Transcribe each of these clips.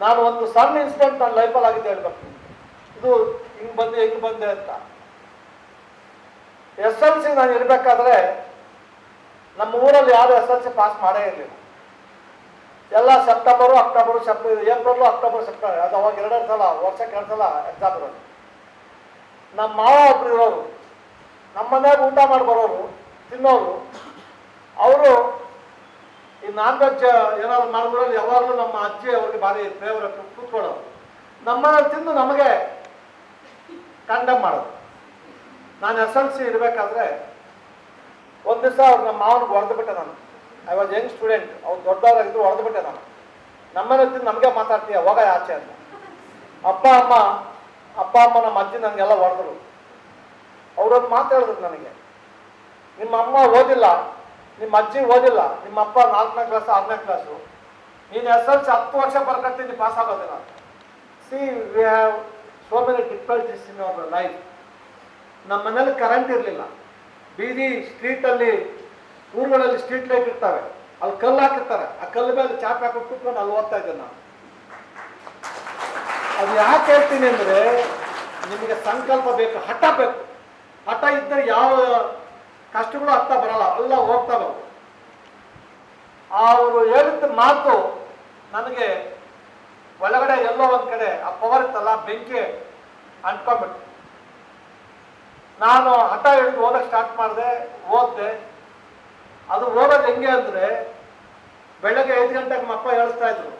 ನಾನು ಒಂದು ಸಣ್ಣ ಇನ್ಸಿಡೆಂಟ್ ನನ್ನ ಲೈಫಲ್ಲಿ ಆಗಿದೆ ಹೇಳ್ಬೇಕು. ಇದು ಹಿಂಗೆ ಬಂದೆ ಹಿಂಗೆ ಬಂದೆ ಅಂತ. ಎಸ್ ಎಲ್ ಸಿ ನಾನು ಇರಬೇಕಾದ್ರೆ ನಮ್ಮ ಊರಲ್ಲಿ ಯಾರು ಎಸ್ ಎಲ್ ಸಿ ಪಾಸ್ ಮಾಡೇ ಇರಲಿಲ್ಲ. ಎಲ್ಲ September October September April October September ಅದು ಅವಾಗ ಎರಡೆರಡು ಸಲ, ವರ್ಷಕ್ಕೆ ಎರಡು ಸಲ ಎಕ್ಸಾಮ್ ಇರೋದು. ನಮ್ಮ ಮಾವ ಒಬ್ರು ಇರೋರು. ನಮ್ಮ ಮನೆಯಾಗ ಊಟ ಮಾಡಿ ಬರೋರು, ತಿನ್ನೋರು. ಅವರು ಈ ನಾನ್ ವೆಜ್ ಏನಾದ್ರು ಮಾಡಿದ್ರಲ್ಲಿ ಯಾವಾಗಲೂ ನಮ್ಮ ಅಜ್ಜಿ ಅವ್ರಿಗೆ ಭಾರಿ ಫೇವ್ರೆಟ್ ಕೂತ್ಕೊಳ್ಳೋದು ನಮ್ಮ ತಿಂದು ನಮಗೆ ಕಂಡಮ್ ಮಾಡೋದು. ನಾನು ಎಸ್ ಎಲ್ ಸಿ ಇರಬೇಕಾದ್ರೆ ಒಂದು ದಿವಸ ಅವ್ರು ನಮ್ಮ ಮಾವನಿಗೆ ಹೊಡೆದು ಬಿಟ್ಟೆ ನಾನು. ಐ ವಾಸ್ ಯಂಗ್ ಸ್ಟೂಡೆಂಟ್ ಅವ್ರು ದೊಡ್ಡವರಾಗಿದ್ರು ಹೊಡೆದು ಬಿಟ್ಟೆ ನಾನು ನಮ್ಮನೆ ತಿಂದು ನಮಗೆ ಮಾತಾಡ್ತೀಯ, ಹೋಗ ಆಚೆ ಅಂತ. ಅಪ್ಪ, ಅಮ್ಮ ಅಪ್ಪ, ಅಮ್ಮ, ನಮ್ಮ ಅಜ್ಜಿ ನನಗೆಲ್ಲ ಹೊಡೆದ್ರು. ಅವರೊಂದು ಮಾತಾಡಿದ್ರು ನನಗೆ. ನಿಮ್ಮ ಅಮ್ಮ ಓದಿಲ್ಲ. ನಿಮ್ಮ ಅಜ್ಜಿ ಓದಿಲ್ಲ, ನಿಮ್ಮ ಅಪ್ಪ ನಾಲ್ಕನೇ ಕ್ಲಾಸ್ ಆರನೇ ಕ್ಲಾಸು ನೀನು ಎಸ್ ಎಲ್ ಸಿ ಹತ್ತು ವರ್ಷ ಬರ್ಕಂತೀನಿ ಪಾಸ್ ಆಗೋದಿಲ್ಲ. See we have so many difficulties in our life ನಮ್ಮ ಮನೇಲಿ ಕರೆಂಟ್ ಇರಲಿಲ್ಲ. ಬೀದಿ ಸ್ಟ್ರೀಟಲ್ಲಿ ಊರುಗಳಲ್ಲಿ ಸ್ಟ್ರೀಟ್ ಲೈಟ್ ಇರ್ತವೆ. ಅಲ್ಲಿ ಕಲ್ಲು ಹಾಕಿರ್ತಾರೆ. ಆ ಕಲ್ಲು ಮೇಲೆ ಚಾಪೆ ಹಾಕೊಂಡು ಕೂತ್ಕೊಂಡು ಅಲ್ಲಿ ಓದ್ತಾ ಇದ್ದೆ ನಾನು. ಅದು ಯಾಕೆ ಹೇಳ್ತೀನಿ ಅಂದರೆ, ನಿಮಗೆ ಸಂಕಲ್ಪ ಬೇಕು, ಹಠ ಬೇಕು. ಹಠ ಇದ್ದರೆ ಯಾವ ಕಷ್ಟಗಳು ಅರ್ಥ ಬರಲ್ಲ, ಎಲ್ಲ ಹೋಗ್ತಾ ಅವು. ಅವರು ಹೇಳಿದ ಮಾತು ನನಗೆ ಒಳಗಡೆ ಎಲ್ಲೋ ಒಂದ್ ಕಡೆ ಆ ಪವರ್ ಇತ್ತಲ್ಲ, ಬೆಂಕಿ ಅಂಟ್ಕೊಂಡ್ಬಿಟ್ಟು ನಾನು ಹಠ ಹಿಡಿದು ಓದಕ್ಕೆ ಸ್ಟಾರ್ಟ್ ಮಾಡಿದೆ ಓದಿದೆ ಅದು ಓದೋದು ಹೆಂಗೆ ಅಂದರೆ ಬೆಳಗ್ಗೆ ಐದು ಗಂಟೆಗೆ ನಮ್ಮ ಅಪ್ಪ ಹೇಳಿಸ್ತಾ ಇದ್ರು.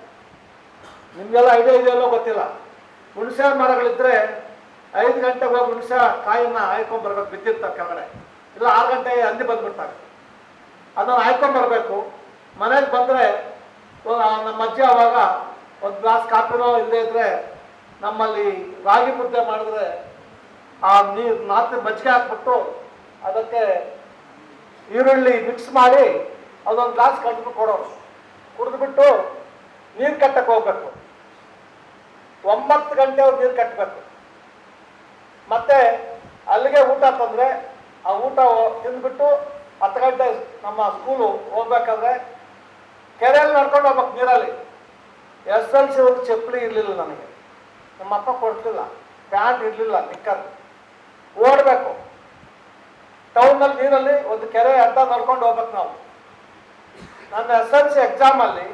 ನಿಮಗೆಲ್ಲ ಐಡಿಯಾ ಇದೆಯಲ್ಲೋ ಗೊತ್ತಿಲ್ಲ. ಹುಣಸೆ ಮರಗಳಿದ್ರೆ ಐದು ಗಂಟೆಗೆ ಹೋಗಿ ಹುಣಸೆ ಕಾಯನ್ನ ಹಾಯ್ಕೊಂಡ್ಬರ್ಬೇಕು ಬಿದ್ದಿರ್ತಾರೆ ಕೆಳಗಡೆ. ಇಲ್ಲ, ಆರು ಗಂಟೆ ಅಲ್ಲಿ ಬಂದ್ಬಿಡ್ತಾರೆ ಅದನ್ನು ಹಾಯ್ಕೊಂಡು ಬರಬೇಕು. ಮನೆಗೆ ಬಂದರೆ ನಮ್ಮ ಅಜ್ಜಿ ಅವಾಗ ಒಂದು ಗ್ಲಾಸ್ ಕಾಫಿನೋ ಇಲ್ಲದೇ ಇದ್ರೆ ನಮ್ಮಲ್ಲಿ ರಾಗಿ ಮುದ್ದೆ ಮಾಡಿದ್ರೆ ಆ ನೀರು ನಾಲ್ಕು ಮಜ್ಜಿಗೆ ಹಾಕ್ಬಿಟ್ಟು ಅದಕ್ಕೆ ಈರುಳ್ಳಿ ಮಿಕ್ಸ್ ಮಾಡಿ ಅದೊಂದು ಗ್ಲಾಸ್ ಕಟ್ಬಿಟ್ಟು ಕೊಡೋರು. ಕುಡಿದ್ಬಿಟ್ಟು ನೀರು ಕಟ್ಟಕ್ಕೆ ಹೋಗ್ಬೇಕು. ಒಂಬತ್ತು ಗಂಟೆ ಅವ್ರು ನೀರು ಕಟ್ಟಬೇಕು ಮತ್ತೆ ಅಲ್ಲಿಗೆ ಊಟ ತಂದ್ರೆ ಆ ಊಟ ತಿಂದ್ಬಿಟ್ಟು ಹತ್ತು ಗಂಟೆ ನಮ್ಮ ಸ್ಕೂಲು ಹೋಗ್ಬೇಕಾದ್ರೆ ಕೆರೆಯಲ್ಲಿ ನಡ್ಕೊಂಡು ಹೋಗ್ಬೇಕು ನೀರಲ್ಲಿ. ಎಸ್ ಎಲ್ ಸಿ ಒಂದು ಚಪ್ಪಲಿ ಇರಲಿಲ್ಲ ನನಗೆ. ನಮ್ಮ ಅಪ್ಪ ಕೊಡ್ತಿಲ್ಲ. ಪ್ಯಾಂಟ್ ಇರಲಿಲ್ಲ ನಿಕ್ಕರ್. ಓಡಬೇಕು. ಟೌನಲ್ಲಿ ನೀರಲ್ಲಿ ಒಂದು ಕೆರೆ ಅಂತ ನಡ್ಕೊಂಡು ಹೋಗ್ಬೇಕು ನಾವು. ನನ್ನ ಎಸ್ ಎಲ್ ಸಿ ಎಕ್ಸಾಮಲ್ಲಿ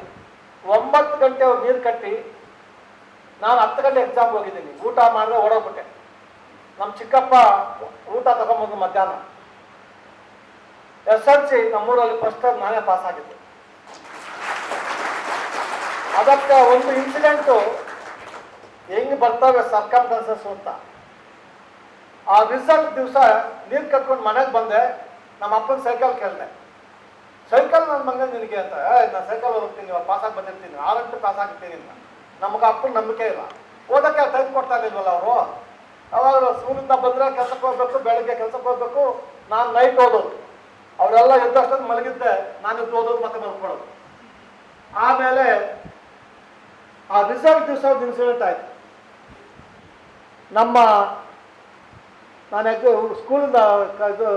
ಒಂಬತ್ತು ಗಂಟೆ ನೀರು ಕಟ್ಟಿ ನಾನು ಹತ್ತು ಗಂಟೆ ಎಕ್ಸಾಮ್ ಹೋಗಿದ್ದೀನಿ. ಊಟ ಮಾಡಿದ್ರೆ ಓಡೋಗ್ಬಿಟ್ಟೆ. ನಮ್ಮ ಚಿಕ್ಕಪ್ಪ ಊಟ ತಗೊಂಬಂದು ಮಧ್ಯಾಹ್ನ. ಎಸ್ ಎಲ್ ಸಿ ನಮ್ಮೂರಲ್ಲಿ ಫಸ್ಟ್ ನಾನೇ ಪಾಸ್ ಆಗಿದ್ದೆ. ಅದಕ್ಕೆ ಒಂದು ಇನ್ಸಿಡೆಂಟು ಹೆಂಗ್ ಬರ್ತವೆ ಸರ್ಕಮ್ಸ್ಟೆನ್ಸಸ್ ಅಂತ. ಆ ರಿಸಲ್ಟ್ ದಿವಸ ನೀರು ಕಟ್ಕೊಂಡು ಮನೆಗೆ ಬಂದೆ ನಮ್ಮ ಅಪ್ಪನ ಸೈಕಲ್ ಕೇಳಿದೆ. ಸೈಕಲ್ ನನ್ನ ಮಗನ ನಿನಗೆ ಅಂತ ನಾನು ಸೈಕಲ್ ಹೋಗ್ತೀನಿ ಪಾಸ್ ಆಗಿ ಬಂದಿರ್ತೀನಿ ಆರಂಟು ಪಾಸ್ ಆಗಿರ್ತೀನಿ ನಮಗೆ ಅಪ್ಪನ ನಂಬಿಕೆ ಇಲ್ಲ. ಓದಕ್ಕೆ ಟೈಮ್ ಕೊಡ್ತಾ ಇಲ್ವಲ್ಲ ಅವರು? ಅವಾಗ ಸ್ಕೂಲಿಂದ ಬಂದರೆ ಕೆಲಸಕ್ಕೆ ಹೋಗ್ಬೇಕು, ಬೆಳಗ್ಗೆ ಕೆಲಸಕ್ಕೆ ಹೋಗ್ಬೇಕು. ನಾನು ನೈಟ್ ಓದೋದು. ಅವರೆಲ್ಲ ಎದ್ದಷ್ಟೊಂದು ಮಲಗಿದ್ದೆ ನಾನು ಇದ್ದು ಓದೋದು ಮತ್ತೆ ಮಲ್ಕೊಳ್ಳೋದು ಆಮೇಲೆ ಆ ರಿಸಲ್ಟ್ ದಿವಸ ಒಂದು ಇನ್ಸಿಡೆಂಟ್ ಆಯ್ತು ನಮ್ಮ ನಾನು ಸ್ಕೂಲಿಂದ ಇದು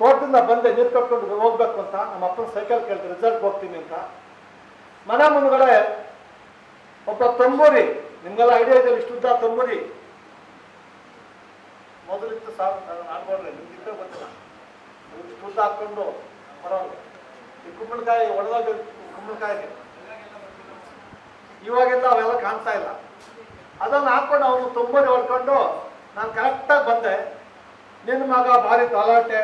ತೋಟದಿಂದ ಬಂದೆ, ನೀರು ಕಟ್ಕೊಂಡು ಹೋಗ್ಬೇಕು ಅಂತ. ನಮ್ಮ ಅಪ್ಪನ ಸೈಕಲ್ ಕೇಳ್ತೀನಿ ರಿಸಲ್ಟ್ ಹೋಗ್ತೀನಿ ಅಂತ. ಮನೆ ಮುಂದ್ಗಡೆ ಒಬ್ಬ ತಂಬೂರಿ, ನಿಮ್ಗೆಲ್ಲ ಐಡಿಯಾ ಇದೆ ಇಷ್ಟುದ್ದ ತಂಬೂರಿ? ಮೊದಲಿತ್ತು ಸಾರ್ ಆಡ್ಬೋಡ್ರಿ ನಿಮ್ಗಿಂತ ಗೊತ್ತಿಲ್ಲ. ಫುಡ್ ಹಾಕೊಂಡು ಬರೋದು ಈ ಕುಂಬಳಕಾಯಿ ಒಡೆದಾಗ ಕುಂಬಳಕಾಯಿಗೆ. ಇವಾಗೆಲ್ಲ ಅವೆಲ್ಲ ಕಾಣ್ತಾ ಇಲ್ಲ. ಅದನ್ನು ಹಾಕೊಂಡು ಅವನು ತುಂಬನೇ ಹೊಡ್ಕೊಂಡು ನಾನು ಕರೆಕ್ಟಾಗಿ ಬಂದೆ. ನಿನ್ನ ಮಗ ಭಾರಿ ತಲಾಟೆ,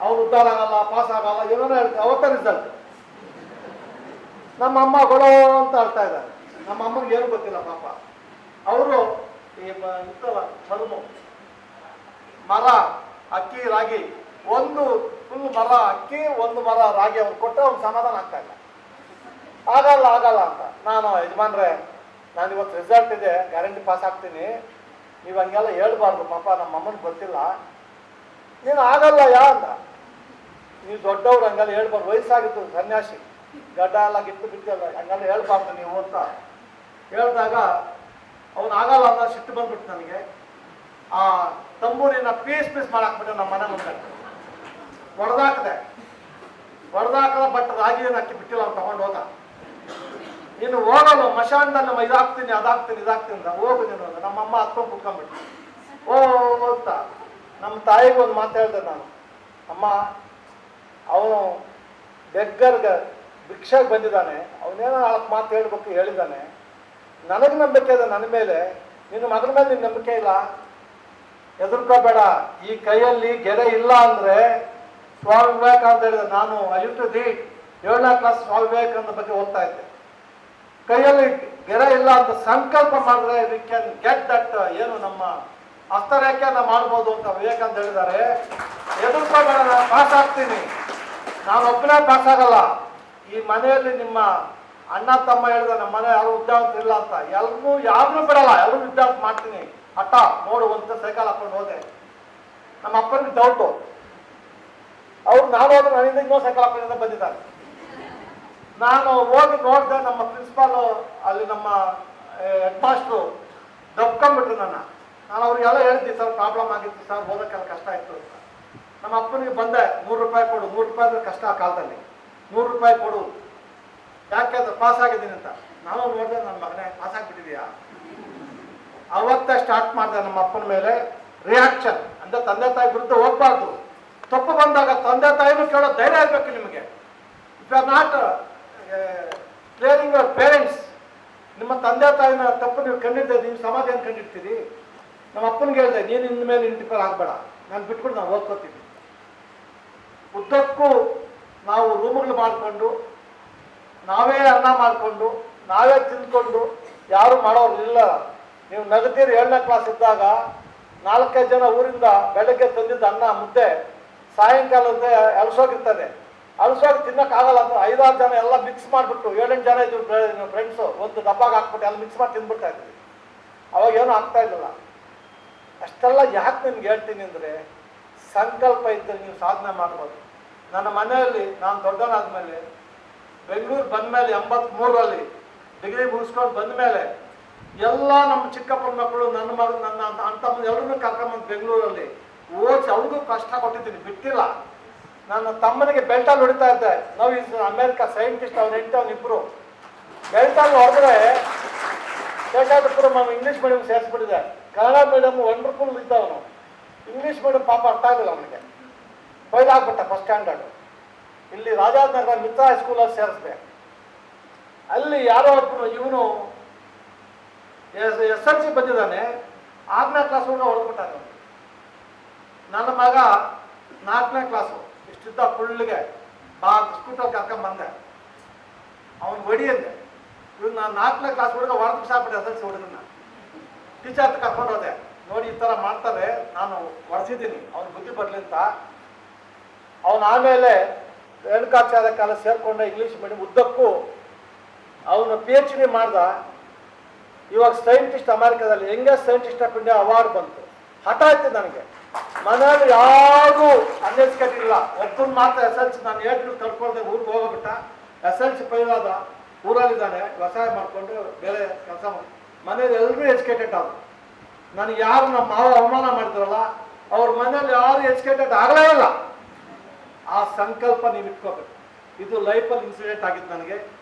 ಅವನು ಉದ್ದಾರ ಆಗಲ್ಲ, ಪಾಸ್ ಆಗಲ್ಲ ಏನೋ ಹೇಳ್ತಾರೆ ಅವತ್ತೇ ರಿಸಲ್ಟ್ ನಮ್ಮ ಅಮ್ಮ ಕೊಡೋ ಅಂತ ಹೇಳ್ತಾ ಇದ್ದಾರೆ ನಮ್ಮ ಅಮ್ಮಗೆ ಏನು ಗೊತ್ತಿಲ್ಲ ಪಾಪ. ಅವರು ಈ ಮ- ಇರ್ತಲ್ಲ ಚರ್ಮು ಮರ, ಅಕ್ಕಿ, ರಾಗಿ. ಒಂದು ಫುಲ್ ಮರ, ಅಕ್ಕಿ, ಒಂದು ಮರ, ರಾಗಿ, ಅವ್ರು ಕೊಟ್ಟರೆ ಅವ್ನು ಸಮಾಧಾನ ಆಗ್ತಾ ಇಲ್ಲ. ಆಗಲ್ಲ ಆಗಲ್ಲ ಅಂತ. ನಾನು ಯಜಮಾನ್ರೆ, ನಾನು ಇವತ್ತು ರಿಸಲ್ಟ್ ಇದೆ ಗ್ಯಾರಂಟಿ ಪಾಸ್ ಆಗ್ತೀನಿ. ನೀವು ಹಂಗೆಲ್ಲ ಹೇಳ್ಬಾರ್ದು, ಪಾಪ ನಮ್ಮ ಅಮ್ಮನಿಗೆ ಗೊತ್ತಿಲ್ಲ. ನೀನು ಆಗಲ್ಲ ಯಾ ಅಂತ. ನೀವು ದೊಡ್ಡವ್ರು, ಹಂಗೆಲ್ಲ ಹೇಳ್ಬಾರ್ದು. ವಯಸ್ಸಾಗಿತ್ತು, ಸನ್ಯಾಸಿ. ಗಡ್ಡ ಎಲ್ಲ ಗಿಟ್ಟು ಬಿಟ್ಟಿಲ್ಲ ಹಂಗೆಲ್ಲ ಹೇಳ್ಬಾರ್ದು ನೀವು ಅಂತ. ಹೇಳಿದಾಗ ಅವನು ಆಗಲ್ಲ ಅಂತ ಸಿಟ್ಟು ಬಂದ್ಬಿಟ್ಟು ನನಗೆ. ಆ ತಂಬೂರಿನ ಪೀಸ್ ಪೀಸ್ ಮಾಡಾಕ್ಬಿಟ್ಟು ನಮ್ಮ ಮನೆ ಮುಂದೆ ಹೊಡೆದಾಕದೆ ಹೊಡೆದಾಕದ ಬಟ್ ರಾಗಿಯನ್ನು ಅಕ್ಕಿ ಬಿಟ್ಟಿಲ್ಲ, ಅವ್ನು ತಗೊಂಡು ಹೋದ. ನೀನು ಹೋಗಲ್ಲ ನಮ್ಮ ಇದಾಗ್ತೀನಿ ಅದಾಗ್ತೀನಿ ಇದಾಗ್ತೀನಿ ಅಂತ ಹೋಗು ನೀನು ನಮ್ಮ ನಮ್ಮಮ್ಮ ಹತ್ಕೊಂಡು ಕುತ್ಕೊಂಡ್ಬಿಟ್ಟು ಓ ಅಂತ. ನಮ್ಮ ತಾಯಿಗೆ ಒಂದು ಮಾತು ಹೇಳ್ದೆ ನಾನು. ಅಮ್ಮ, ಅವನು ಬೆಗ್ಗರ್ಗೆ ಭಿಕ್ಷಾಗಿ ಬಂದಿದ್ದಾನೆ. ಅವನೇನೋ ನಾಲ್ಕು ಮಾತು ಹೇಳ್ಬೇಕು ಹೇಳಿದ್ದಾನೆ. ನನಗೆ ನಂಬಿಕೆ ಇದೆ ನನ್ನ ಮೇಲೆ. ನಿನ್ನ ಮಗನ ಮೇಲೆ ನಿನ್ನ ನಂಬಿಕೆ ಇಲ್ಲ. ಹೆದರ್ಕೋಬೇಡ. ಈ ಕೈಯಲ್ಲಿ ಗೆರೆ ಇಲ್ಲ ಅಂದ್ರೆ ಸ್ವಾಮಿ ವಿವೇಕಾನಂದ ಹೇಳಿದ ನಾನು ಟು ದಿ ಏಳನೇ ಕ್ಲಾಸ್ ಸ್ವಾಮಿ ವಿವೇಕಾನಂದ ಬಗ್ಗೆ ಓದ್ತಾ ಇದ್ದೆ. ಕೈಯಲ್ಲಿ ಗೆರೆ ಇಲ್ಲ ಅಂತ ಸಂಕಲ್ಪ ಮಾಡಿದ್ರೆ ವಿ ಕ್ಯಾನ್ ಗೆಟ್ ದಟ್ ಏನು ನಮ್ಮ ಹಸ್ತರೇಖೆಯನ್ನ ಮಾಡ್ಬೋದು ಅಂತ ವಿವೇಕಾನಂದ ಹೇಳಿದ್ದಾರೆ. ಎದುರ್ಕೋಬೇಡ ನಾನು ಪಾಸ್ ಆಗ್ತೀನಿ. ನಾನು ಒಬ್ಬನೇ ಪಾಸ್ ಆಗಲ್ಲ. ಈ ಮನೆಯಲ್ಲಿ ನಿಮ್ಮ ಅಣ್ಣ ತಮ್ಮ ಹೇಳಿದ ನಮ್ಮ ಮನೆ ಯಾರು ವಿದ್ಯಾವಂತ ಇಲ್ಲ ಅಂತ. ಎಲ್ಲರೂ ಯಾರನ್ನೂ ಬಿಡಲ್ಲ ಎಲ್ಲರೂ ವಿದ್ಯಾವಂತ ಮಾಡ್ತೀನಿ. ಹಠ ನೋಡು ಅಂತ ಸೈಕಲ್ ಹಾಕೊಂಡು ಹೋದೆ. ನಮ್ಮ ಅಪ್ಪನಿಗೆ ಡೌಟು ಅವ್ರು ನಾನು ಹೋದ್ರೆ ನನ್ನಿಂದ ಇನ್ನೂ ಸೈಕಲ್ ಹಾಕೊಂಡಿಂದ ಬಂದಿದ್ದಾರೆ. ನಾನು ಹೋಗಿ ನೋಡಿದೆ ನಮ್ಮ ಪ್ರಿನ್ಸಿಪಾಲು ಅಲ್ಲಿ ನಮ್ಮ ಹೆಡ್ ಮಾಸ್ಟ್ರು ದಬ್ಕೊಂಡ್ಬಿಟ್ರು ನನ್ನ. ನಾನು ಅವ್ರಿಗೆಲ್ಲ ಹೇಳಿದ್ದೆ, ಸರ್ ಪ್ರಾಬ್ಲಮ್ ಆಗಿತ್ತು, ಸರ್ ಓದೋಕ್ಕೆಲ್ಲ ಕಷ್ಟ ಆಯಿತು ಅಂತ. ನಮ್ಮ ಅಪ್ಪನಿಗೆ ಬಂದೆ ನೂರು ರೂಪಾಯಿ ಕೊಡು ನೂರು ರೂಪಾಯಿ ಅಂದ್ರೆ ಕಷ್ಟ ಆ ಕಾಲದಲ್ಲಿ. ನೂರು ರೂಪಾಯಿ ಕೊಡು. ಯಾಕೆ ಅಂದ್ರೆ ಪಾಸ್ ಆಗಿದ್ದೀನಿ ಅಂತ? ನಾನು ನೋಡಿದೆ, ನನ್ನ ಮಗನೇ ಪಾಸ್ ಆಗಿಬಿಟ್ಟಿದೆಯಾ? ಅವತ್ತೇ ಸ್ಟಾರ್ಟ್ ಮಾಡಿದೆ ನಮ್ಮ ಅಪ್ಪನ ಮೇಲೆ ರಿಯಾಕ್ಷನ್ ಅಂದ್ರೆ ತಂದೆ ತಾಯಿ ವಿರುದ್ಧ ಹೋಗ್ಬಾರ್ದು. ತಪ್ಪು ಬಂದಾಗ ತಂದೆ ತಾಯಿನೂ ಕೇಳೋ ಧೈರ್ಯ ಇರಬೇಕು ನಿಮಗೆ. If are not clearing your parents ನಿಮ್ಮ ತಂದೆ ತಾಯಿನ ತಪ್ಪು ನೀವು ಕಂಡಿದ್ದೆ ನೀವು ಸಮಾಜ ಏನು ಕಂಡಿರ್ತೀರಿ. ನಮ್ಮ ಅಪ್ಪನಿಗೆ ಹೇಳಿದೆ, ನೀನು ಇನ್ನ ಮೇಲೆ ಇಂಟಿಪಲ್ ಆಗಬೇಡ. ನಾನು ಬಿಟ್ಬಿಟ್ಟು ನಾವು ಓದ್ಕೋತೀವಿ ಉದ್ದಕ್ಕೂ ನಾವು ರೂಮ್ಗಳು ಮಾಡಿಕೊಂಡು, ನಾವೇ ಅನ್ನ ಮಾಡಿಕೊಂಡು, ನಾವೇ ತಿಂದ್ಕೊಂಡು, ಯಾರು ಮಾಡೋರು ಇಲ್ಲ ನೀವು ನಗತೀರಿ ಏಳನೇ ಕ್ಲಾಸ್ ಇದ್ದಾಗ ನಾಲ್ಕೈದು ಜನ ಊರಿಂದ ಬೆಳಗ್ಗೆ ತಂದಿದ್ದ ಅನ್ನ, ಮುದ್ದೆ ಸಾಯಂಕಾಲದ ಅಲಸೋಗಿರ್ತದೆ. ಅಳಸೋಗಿ ತಿನ್ನಕ್ಕಾಗಲ್ಲ ಅಂತ ಐದಾರು ಜನ ಎಲ್ಲ ಮಿಕ್ಸ್ ಮಾಡಿಬಿಟ್ಟು, ಏಳೆಂಟು ಜನ ಇದ್ರು ಫ್ರೆಂಡ್ಸು ಒಂದು ಡಬ್ಬಾಗ ಹಾಕ್ಬಿಟ್ಟು ಎಲ್ಲ ಮಿಕ್ಸ್ ಮಾಡಿ ತಿಂದ್ಬಿಡ್ತಾ ಇದ್ವಿ. ಅವಾಗ ಏನೂ ಆಗ್ತಾ ಇರಲಿಲ್ಲ ಅಷ್ಟೆಲ್ಲ ಯಾಕೆ ನಿಮ್ಗೆ ಹೇಳ್ತೀನಿ ಅಂದರೆ, ಸಂಕಲ್ಪ ಇದ್ದರೆ ನೀವು ಸಾಧನೆ ಮಾಡ್ಬೋದು. ನನ್ನ ಮನೆಯಲ್ಲಿ ನಾನು ದೊಡ್ಡವನಾದ್ಮೇಲೆ ಬೆಂಗಳೂರು ಬಂದ ಬಂದಮೇಲೆ ಎಂಬತ್ಮೂರರಲ್ಲಿ ಡಿಗ್ರಿ ಮುಗಿಸ್ಕೊಂಡು ಬಂದಮೇಲೆ ಎಲ್ಲ ನಮ್ಮ ಚಿಕ್ಕಪ್ಪನ ಮಕ್ಕಳು, ನನ್ನ ಮಗ ನನ್ನ ಅಂತಮ್ಮ ಎಲ್ಲರನ್ನೂ ಕರ್ಕೊಂಬಂದು ಬೆಂಗಳೂರಲ್ಲಿ ಓದಿಸಿ ಅವ್ರಿಗೂ ಕಷ್ಟ ಕೊಟ್ಟಿದ್ದೀನಿ, ಬಿಟ್ಟಿಲ್ಲ. ನನ್ನ ತಮ್ಮನಿಗೆ ಬೆಲ್ಟಲ್ಲಿ ಹೊಡಿತಾ ಇದ್ದೆ. ನಾವು ಇಸ್ ಅಮೆರಿಕ ಸೈಂಟಿಸ್ಟ್ ಅವ್ನ ಹೆಂಡತಿ ಅವನಿಬ್ಬರು ಬೆಲ್ಟಲ್ಲಿ ಹೊಡೆದ್ರೆ ಶೇಷಾದ್ರಿಪುರಂ ನಾವು ಇಂಗ್ಲೀಷ್ ಮೀಡಿಯಂ ಸೇರಿಸ್ಬಿಟ್ಟಿದೆ. ಕನ್ನಡ ಮೀಡಿಯಮ್ ವಂಡರ್ಫುಲ್ ಇದ್ದ ಅವನು ಇಂಗ್ಲೀಷ್ ಮೀಡಿಯಂ ಪಾಪ ಅರ್ಥ ಆಗಿಲ್ಲ ಅವನಿಗೆ. ಬೈದಾಗ್ಬಿಟ್ಟ ಫಸ್ಟ್ ಸ್ಟ್ಯಾಂಡರ್ಡು ಇಲ್ಲಿ ರಾಜಾನಗರ ಮಿತ್ರ ಹೈಸ್ಕೂಲಲ್ಲಿ ಸೇರಿಸ್ದೆ. ಅಲ್ಲಿ ಯಾರೋ ಒಬ್ಬರು ಇವನು ಎಸ್ ಎಸ್ ಎಲ್ ಸಿ ಬಂದಿದ್ದಾನೆ. ಆರನೇ ಕ್ಲಾಸ್ ಹುಡುಗ ಹೊಡೆದ್ಬಿಟ್ಟಾನೆ ನನ್ನ ಮಗ ನಾಲ್ಕನೇ ಕ್ಲಾಸು ಇಷ್ಟಿದ್ದ ಫುಲ್ಗೆ ಬಾ ಸ್ಕೂಟರ್ ಕರ್ಕೊಂಬಂದೆ ಬಂದೆ. ಅವನು ಹೊಡಿ ಅಂದೆ. ಇವ್ನು ನಾನು ನಾಲ್ಕನೇ ಕ್ಲಾಸ್ ಹುಡುಗ ಹೊಡೆದು ಬಿಸಾಕ್ಬಿಟ್ಟೆ ಎಸ್, ಎಲ್ ಸಿ ಹುಡುಗನ ಟೀಚರ್ ಕರ್ಕೊಂಡು ಹೋದೆ. ನೋಡಿ, ಈ ಥರ ಮಾಡ್ತಾರೆ. ನಾನು ಹೊಡೆಸಿದ್ದೀನಿ ಅವ್ನು ಬುದ್ಧಿ ಬರಲಿ ಅಂತ. ಅವನು ಆಮೇಲೆ ರೇಣುಕಾಚಾರ್ಯ ಕಾಲ ಸೇರ್ಕೊಂಡ ಇಂಗ್ಲೀಷ್ ಮೀಡಿಯಂ ಉದ್ದಕ್ಕೂ. ಅವನು ಪಿ ಎಚ್ ಡಿ ಮಾಡ್ದ. ಇವಾಗ ಸೈಂಟಿಸ್ಟ್ ಅಮೆರಿಕದಲ್ಲಿ youngest scientist of India award ಬಂತು? ಹಠ ಆಯ್ತು ನನಗೆ. ಮನೆಯಲ್ಲಿ ಯಾರಿಗೂ ಅನ್ಎಜುಕೇಟೆಡ್ ಇಲ್ಲ. ಒಬ್ಬನ ಮಾತ್ರ ಎಸ್ ಎಲ್ ಸಿ ನಾನು ಹೇಳ್ಬಿಟ್ಟು ಕರ್ಕೊಳ್ದೆ ಊರಿಗೆ ಹೋಗ್ಬಿಟ್ಟ. ಎಸ್ ಎಲ್ ಸಿ ಪೈಲಾದ ಊರಲ್ಲಿದ್ದಾನೆ, ವ್ಯವಸಾಯ ಮಾಡಿಕೊಂಡು ಬೇರೆ ಕೆಲಸ ಮಾಡಿ ಮನೇಲಿ ಎಲ್ಲರೂ ಎಜುಕೇಟೆಡ್ ಆದರು ನನಗೆ ಯಾರು ನಮ್ಮ ಮಾವ ಅವಮಾನ ಮಾಡಿದ್ರಲ್ಲ, ಅವ್ರ ಮನೇಲಿ ಯಾರು ಎಜುಕೇಟೆಡ್ ಆಗಲೇ ಇಲ್ಲ. ಆ ಸಂಕಲ್ಪ ನೀವು ಇಟ್ಕೋಬೇಕು ಇದು ಲೈಫಲ್ಲಿ ಇನ್ಸಿಡೆಂಟ್ ಆಗಿತ್ತು ನನಗೆ.